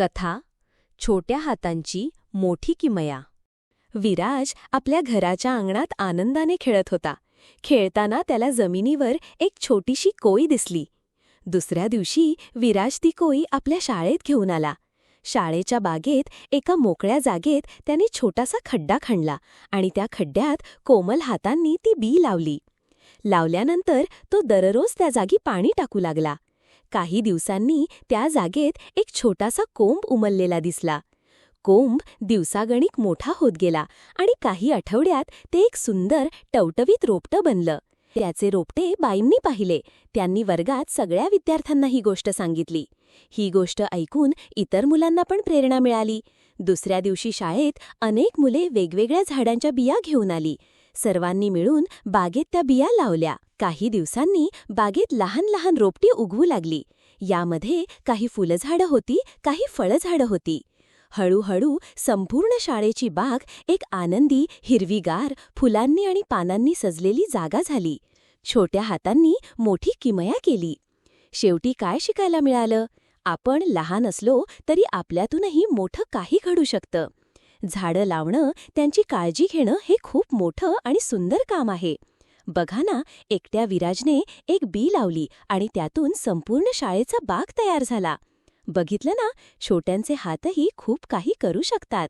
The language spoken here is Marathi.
कथा छोट्या हातांची मोठी किमया. विराज आपल्या घराच्या अंगणात आनंदाने खेळत होता. खेळताना त्याला जमिनीवर एक छोटीशी कोई दिसली. दुसऱ्या दिवशी विराज ती कोई आपल्या शाळेत घेऊन आला. शाळेच्या बागेत एका मोकळ्या जागेत त्याने छोटासा खड्डा खणला आणि त्या खड्ड्यात कोमल हातांनी ती बी लावली. लावल्यानंतर तो दररोज त्या जागी पाणी टाकू लागला. काही दिवसांनी त्या जागेत एक छोटासा कोंब उमललेला दिसला. कोंब दिवसागणिक मोठा होत गेला आणि काही आठवड्यात ते एक सुंदर टवटवीत रोपटं बनलं. त्याचे रोपटे बाईंनी पाहिले. त्यांनी वर्गात सगळ्या विद्यार्थ्यांना ही गोष्ट सांगितली. ही गोष्ट ऐकून इतर मुलांना पण प्रेरणा मिळाली. दुसऱ्या दिवशी शाळेत अनेक मुले वेगवेगळ्या झाडांच्या बिया घेऊन आली. सर्वांनी मिळून बागेत त्या बिया लावल्या. काही दिवसांनी बागेत लहान लहान रोपटी उगवू लागली. यामध्ये काही फुलझाडं होती काही फळझाडं होती. हळूहळू संपूर्ण शाळेची बाग एक आनंदी हिरवीगार फुलांनी आणि पानांनी सजलेली जागा झाली. छोट्या हातांनी मोठी किमया केली. शेवटी काय शिकायला मिळालं? आपण लहान असलो तरी आपल्यातूनही मोठं काही घडू शकतं. झाडं लावणं त्यांची काळजी घेणं हे खूप मोठं आणि सुंदर काम आहे. बघा ना एकट्या विराजने एक बी लावली आणि त्यातून संपूर्ण शाळेचा बाग तयार झाला. बघितलं ना छोट्यांचे हातही खूप काही करू शकतात.